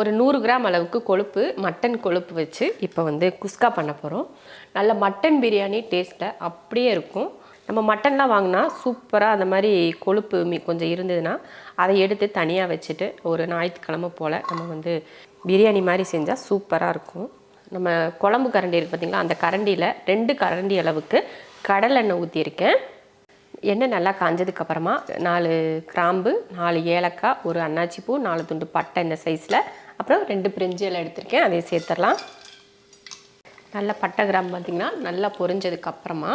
ஒரு நூறு கிராம் அளவுக்கு கொழுப்பு மட்டன் கொழுப்பு வச்சு இப்போ வந்து குஸ்கா பண்ண போகிறோம் நல்ல மட்டன் பிரியாணி டேஸ்ட்டில் அப்படியே இருக்கும். நம்ம மட்டன்லாம் வாங்கினா சூப்பராக அந்த மாதிரி கொழுப்பு மீ கொஞ்சம் இருந்ததுன்னா அதை எடுத்து தனியாக வச்சுட்டு ஒரு ஞாயிற்றுக்கிழமை போல் நம்ம வந்து பிரியாணி மாதிரி செஞ்சால் சூப்பராக இருக்கும். நம்ம குழம்பு கரண்டி இருக்குது பார்த்தீங்களா அந்த கரண்டியில் ரெண்டு கரண்டி அளவுக்கு கடலெண்ணெய் ஊற்றியிருக்கேன் எண்ணெய் நல்லா காஞ்சதுக்கப்புறமா நாலு கிராம்பு நாலு ஏலக்காய் ஒரு அன்னாச்சி பூ நாலு துண்டு பட்டை இந்த சைஸில் அப்புறம் ரெண்டு பிரிஞ்சு எல்லாம் எடுத்திருக்கேன் அதை சேர்த்துடலாம். நல்லா பட்டை கிராம் பார்த்திங்கன்னா நல்லா பொரிஞ்சதுக்கப்புறமா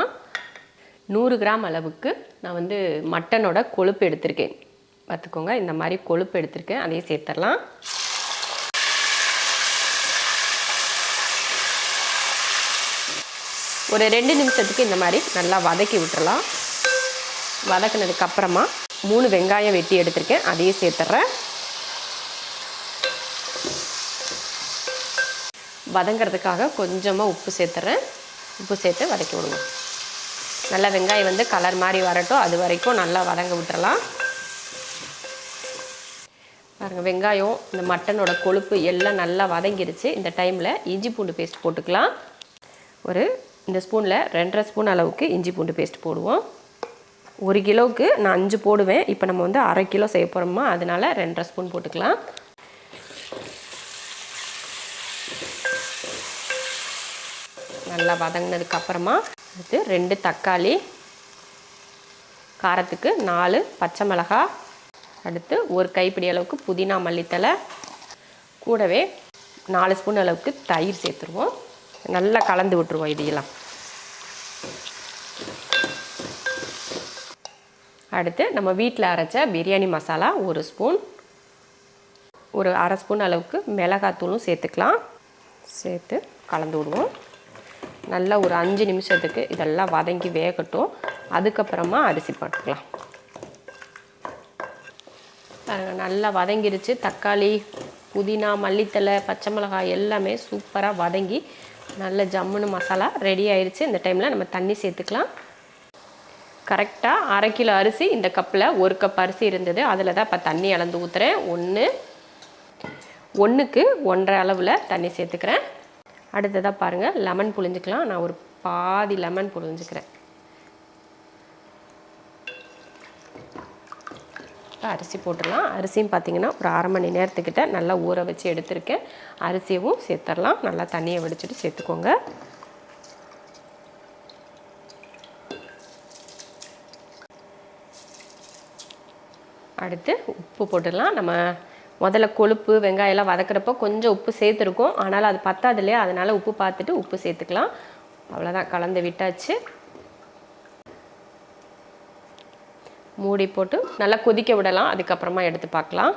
நூறு கிராம் அளவுக்கு நான் வந்து மட்டனோட கொழுப்பு எடுத்திருக்கேன். பார்த்துக்கோங்க இந்த மாதிரி கொழுப்பு எடுத்திருக்கேன் அதையும் சேர்த்துடலாம். ஒரு ரெண்டு நிமிஷத்துக்கு இந்த மாதிரி நல்லா வதக்கி விட்டுறலாம் வதக்குனதுக்கப்புறமா மூணு வெங்காயம் வெட்டி எடுத்திருக்கேன் அதையும் சேர்த்துட்றேன். வதங்கிறதுக்காக கொஞ்சமாக உப்பு சேர்த்துறேன். உப்பு சேர்த்து வதக்கி விடுங்க. நல்லா வெங்காயம் வந்து கலர் மாதிரி வரட்டும். அது வரைக்கும் நல்லா வதங்க விட்டுறலாம். பாருங்கள் வெங்காயம் இந்த மட்டனோட கொழுப்பு எல்லாம் நல்லா வதங்கிருச்சு. இந்த டைமில் இஞ்சி பூண்டு பேஸ்ட் போட்டுக்கலாம். ஒரு இந்த ஸ்பூனில் ரெண்டரை ஸ்பூன் அளவுக்கு இஞ்சி பூண்டு பேஸ்ட் போடுவோம். ஒரு கிலோவுக்கு நான் அஞ்சு போடுவேன். இப்போ நம்ம வந்து அரை கிலோ செய்ய போகிறோமா அதனால ரெண்டரை ஸ்பூன் போட்டுக்கலாம். நல்லா வதங்கினதுக்கு அப்புறமா அடுத்து ரெண்டு தக்காளி காரத்துக்கு நாலு பச்சை மிளகாய் அடுத்து ஒரு கைப்பிடி அளவுக்கு புதினா மல்லித்தலை கூடவே நாலு ஸ்பூன் அளவுக்கு தயிர் சேர்த்துருவோம். நல்லா கலந்து விட்டுருவோம் இதையெல்லாம். அடுத்து நம்ம வீட்டில் அரைச்ச பிரியாணி மசாலா ஒரு ஸ்பூன் ஒரு அரை ஸ்பூன் அளவுக்கு மிளகாத்தூளும் சேர்த்துக்கலாம். சேர்த்து கலந்து விடுவோம். நல்லா ஒரு அஞ்சு நிமிஷத்துக்கு இதெல்லாம் வதங்கி வேகட்டும். அதுக்கப்புறமா அரிசி போட்டுக்கலாம். நல்லா வதங்கிருச்சு. தக்காளி புதினா மல்லித்தலை பச்சை மிளகாய் எல்லாமே சூப்பராக வதங்கி நல்ல ஜம்முன்னு மசாலா ரெடி ஆயிடுச்சு இந்த டைமில் நம்ம தண்ணி சேர்த்துக்கலாம். கரெக்டாக அரை கிலோ அரிசி இந்த கப்பில் ஒரு கப் அரிசி இருந்தது. அதில் தான் இப்போ தண்ணி அளந்து ஊற்றுறேன் ஒன்று ஒன்றுக்கு ஒன்றரை அளவில் தண்ணி சேர்த்துக்கிறேன். அடுத்ததாக பாருங்கள் லெமன் புழிஞ்சிக்கலாம். நான் ஒரு பாதி லெமன் புழிஞ்சிக்கிறேன். அரிசி போட்டுடலாம். அரிசியும் பார்த்தீங்கன்னா ஒரு அரை மணி நேரத்துக்கிட்ட நல்லா ஊற வச்சு எடுத்திருக்கேன். அரிசியவும் சேர்த்துடலாம் நல்லா தண்ணியை வடிச்சிட்டு சேர்த்துக்கோங்க. அடுத்து உப்பு போட்டுடலாம். நம்ம முதல்ல கொழுப்பு வெங்காயம்லாம் வதக்குறப்போ கொஞ்சம் உப்பு சேர்த்துருக்கோம். ஆனால் அது பத்தாது இல்லையா? அதனால் உப்பு பார்த்துட்டு உப்பு சேர்த்துக்கலாம். அவ்வளோதான் கலந்து விட்டாச்சு. மூடி போட்டு நல்லா கொதிக்க விடலாம். அதுக்கப்புறமா எடுத்து பார்க்கலாம்.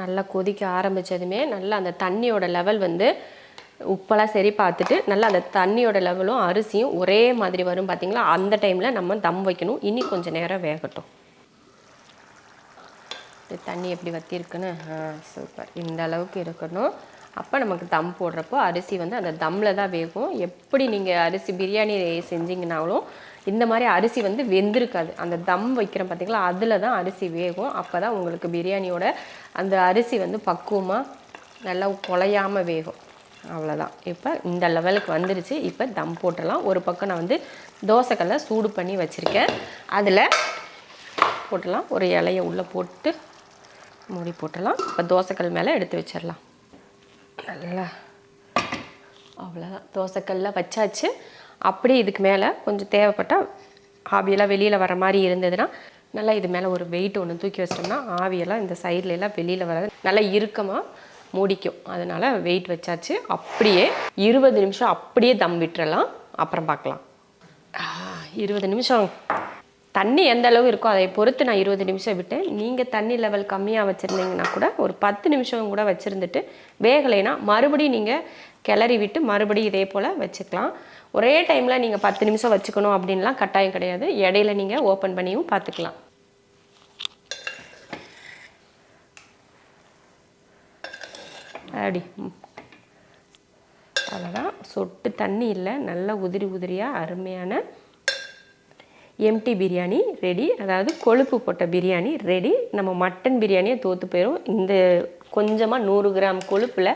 நல்லா கொதிக்க ஆரம்பித்ததுமே நல்லா அந்த தண்ணியோட லெவல் வந்து உப்பெல்லாம் சரி பார்த்துட்டு நல்லா அந்த தண்ணியோட லெவலும் அரிசியும் ஒரே மாதிரி வரும். பார்த்தீங்களா அந்த டைமில் நம்ம தம் வைக்கணும். இனி கொஞ்சம் நேரம் வேகட்டும். தண்ணி எப்படி வத்திருக்குன்னு? ஆ சூப்பர் இந்த அளவுக்கு இருக்கணும். அப்போ நமக்கு தம் போடுறப்போ அரிசி வந்து அந்த தம்மில் தான் வேகும். எப்படி நீங்கள் அரிசி பிரியாணி செஞ்சீங்கனாலும் இந்த மாதிரி அரிசி வந்து வெந்திருக்காது. அந்த தம் வைக்கிறோம் பார்த்திங்களா அதில் தான் அரிசி வேகும். அப்போ தான் உங்களுக்கு பிரியாணியோட அந்த அரிசி வந்து பக்குவமாக நல்லா குலையாமல் வேகும். அவ்வளோதான் இப்போ இந்த லெவலுக்கு வந்துருச்சு. இப்போ தம் போட்டுடலாம். ஒரு பக்கம் நான் வந்து தோசைக்கல்லை சூடு பண்ணி வச்சுருக்கேன். அதில் போட்டுடலாம். ஒரு இலையை உள்ளே போட்டு மூடி போட்டுடலாம். இப்போ தோசைக்கல் மேலே எடுத்து வச்சிடலாம். நல்லா. அவ்வளோதான் தோசைக்கல்லாம் வச்சாச்சு. அப்படியே இதுக்கு மேலே கொஞ்சம் தேவைப்பட்டால் ஆவியெல்லாம் வெளியில் வர மாதிரி இருந்ததுன்னா நல்லா இது மேலே ஒரு வெயிட் ஒன்று தூக்கி வச்சிட்டோம்னா ஆவியெல்லாம் இந்த சைடுல எல்லாம் வெளியில் வராது. நல்லா இறுக்கமாக மூடிக்கும். அதனால் வெயிட் வச்சாச்சு. அப்படியே இருபது நிமிஷம் அப்படியே தம் விட்டுறலாம். அப்புறம் பார்க்கலாம். இருபது நிமிஷம். தண்ணி எந்த அளவு இருக்கோ அதை பொறுத்து நான் இருபது நிமிஷம் விட்டேன். நீங்கள் தண்ணி லெவல் கம்மியாக வச்சுருந்தீங்கன்னா கூட ஒரு பத்து நிமிஷம் கூட வச்சுருந்துட்டு வேகலைன்னா மறுபடியும் நீங்கள் கிளறி விட்டு மறுபடியும் இதே போல் வச்சுக்கலாம். ஒரே டைமில் நீங்கள் பத்து நிமிஷம் வச்சுக்கணும் அப்படின்லாம் கட்டாயம் கிடையாது. இடையில நீங்கள் ஓப்பன் பண்ணியும் பார்த்துக்கலாம். அப்படி ம். அவ்வளோதான் சொட்டு தண்ணி இல்லை. நல்லா உதிரி உதிரியாக அருமையான எம்டி பிரியாணி ரெடி அதாவது கொழுப்பு போட்ட பிரியாணி ரெடி நம்ம மட்டன் பிரியாணியை தோற்று போயிடும் இந்த கொஞ்சமாக நூறு கிராம் கொழுப்பில்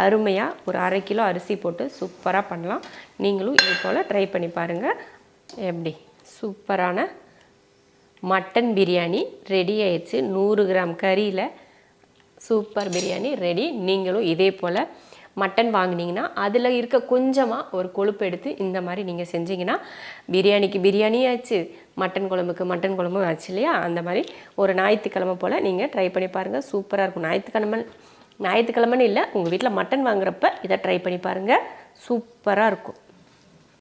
அருமையாக ஒரு அரை கிலோ அரிசி போட்டு சூப்பராக பண்ணலாம். நீங்களும் இது போல் ட்ரை பண்ணி பாருங்கள் எப்படி? சூப்பரான மட்டன் பிரியாணி ரெடி ஆயிடுச்சு. நூறு கிராம் கறியில் சூப்பர் பிரியாணி ரெடி நீங்களும் இதே போல் மட்டன் வாங்குனீங்கன்னா அதில் இருக்க கொஞ்சமாக ஒரு கொழுப்பு எடுத்து இந்த மாதிரி நீங்கள் செஞ்சீங்கன்னா பிரியாணிக்கு பிரியாணி ஆச்சு மட்டன் குழம்புக்கு மட்டன் குழம்பும் ஆச்சு இல்லையா? அந்த மாதிரி ஒரு ஞாயிற்றுக்கிழமை போல் நீங்கள் ட்ரை பண்ணி பாருங்கள் சூப்பராக இருக்கும். ஞாயிற்றுக்கிழமை ஞாயிற்றுக்கிழமைன்னு இல்லை உங்கள் வீட்டில் மட்டன் வாங்குறப்ப இதை ட்ரை பண்ணி பாருங்கள் சூப்பராக இருக்கும்.